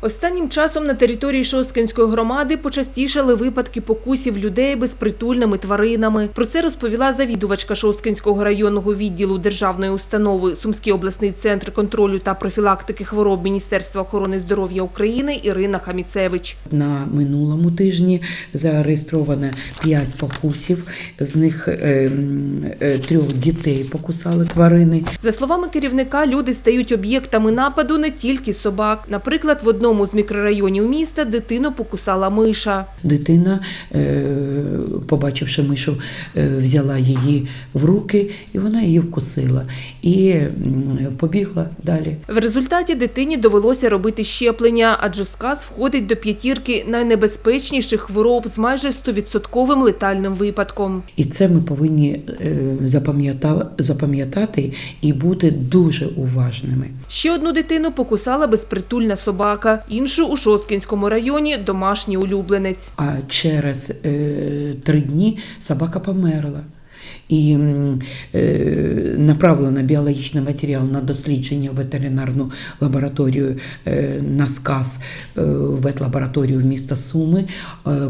Останнім часом на території Шосткинської громади почастішали випадки покусів людей безпритульними тваринами. Про це розповіла завідувачка Шосткинського районного відділу державної установи Сумський обласний центр контролю та профілактики хвороб Міністерства охорони здоров'я України Ірина Хаміцевич. На минулому тижні зареєстровано 5 покусів, з них е, м, е, трьох дітей покусали тварини. За словами керівника, люди стають об'єктами нападу не тільки собак. Наприклад, в одному з мікрорайонів міста дитину покусала миша. Дитина, е, побачивши мишу, е, взяла її в руки і вона її вкусила і побігла далі. В результаті дитині довелося робити щеплення, адже сказ входить до п'ятірки найнебезпечніших хвороб з майже 100% летальним випадком. І це ми повинні е, запам'ятати і бути дуже уважними. Ще одну дитину покусала безпритульна собака, іншу у Шосткінському районі домашній улюбленець. А через е, три дні собака померла. І е, направлено біологічний матеріал на дослідження в ветеринарну лабораторію е, на сказ е, ветлабораторію міста Суми.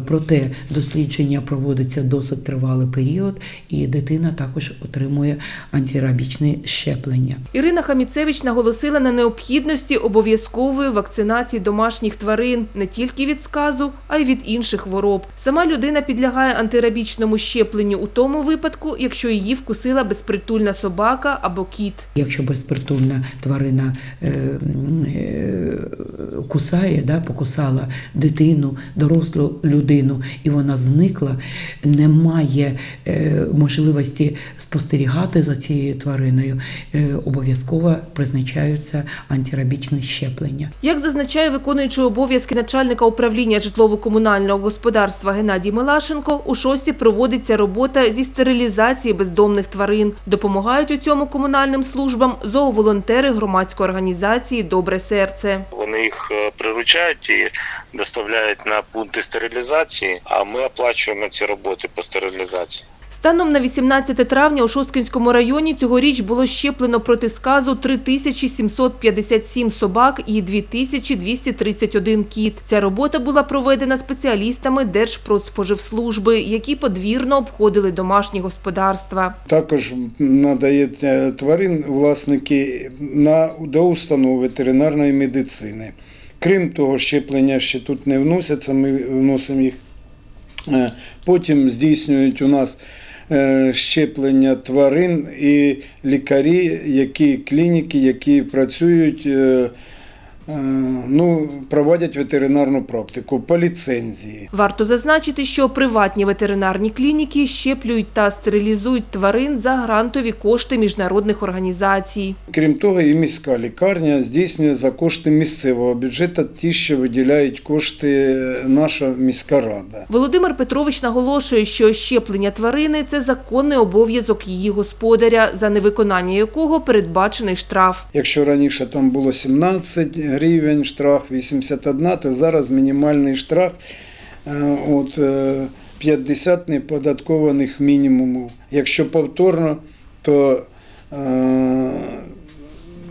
Проте дослідження проводиться досить тривалий період, і дитина також отримує антирабічне щеплення. Ірина Хаміцевич наголосила на необхідності обов'язкової вакцинації домашніх тварин не тільки від сказу, а й від інших хвороб. Сама людина підлягає антирабічному щепленню у тому випадку, якщо її вкусила безпритульна собака або кіт. Якщо безпритульна тварина е, е, кусає, да, покусала дитину, дорослу людину, і вона зникла, немає е, можливості спостерігати за цією твариною, е, обов'язково призначаються антирабічні щеплення. Як зазначає виконуючий обов'язки начальника управління житлово-комунального господарства Геннадій Милашенко, у шості проводиться робота зі стерилізації бездомних тварин. Допомагають у цьому комунальним службам зооволонтери громадської організації Добре серце. Вони їх е, приручають і доставляють на пункти стерилізації, а ми оплачуємо ці роботи по стерилізації. Станом на 18 травня у Шосткинському районі цьогоріч було щеплено проти сказу 3757 собак і 2231 кіт. Ця робота була проведена спеціалістами Держпродспоживслужби, які подвірно обходили домашні господарства. Також надають тварин власники на, до установ ветеринарної медицини. Крім того, щеплення ще тут не вносяться, ми вносимо їх. Е, Потім здійснюють у нас щеплення тварин і лікарі, які клініки, які працюють, е, е, ну, проводять ветеринарну практику по ліцензії. Варто зазначити, що приватні ветеринарні клініки щеплюють та стерилізують тварин за грантові кошти міжнародних організацій. Крім того, і міська лікарня здійснює за кошти місцевого бюджету ті, що виділяють кошти наша міська рада. Володимир Петрович наголошує, що щеплення тварини це законний обов'язок її господаря, за невиконання якого передбачений штраф. Якщо раніше там було 17 гривень штраф, 81, то зараз мінімальний штраф е, от, е, 50 неподаткованих мінімумів. Якщо повторно, то е,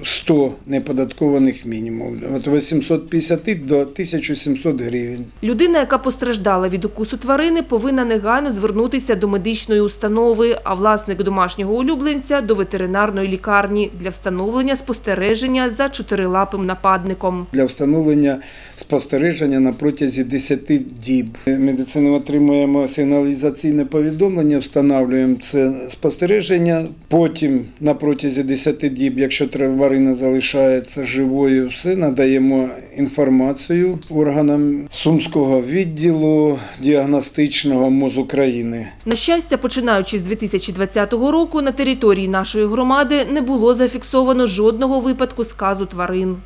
100 неподаткованих мінімумів. От 850 до 1700 гривень. Людина, яка постраждала від укусу тварини, повинна негайно звернутися до медичної установи, а власник домашнього улюбленця до ветеринарної лікарні для встановлення спостереження за чотирилапим нападником. для встановлення спостереження на протязі 10 діб. Медицина отримуємо сигналізаційне повідомлення, встановлюємо це спостереження. Потім на протязі 10 діб, якщо тварина залишається живою, все надаємо інформацію органам Сумського відділу діагностичного МОЗ України. На щастя, починаючи з 2020 року, на території нашої громади не було зафіксовано жодного випадку сказу тварин.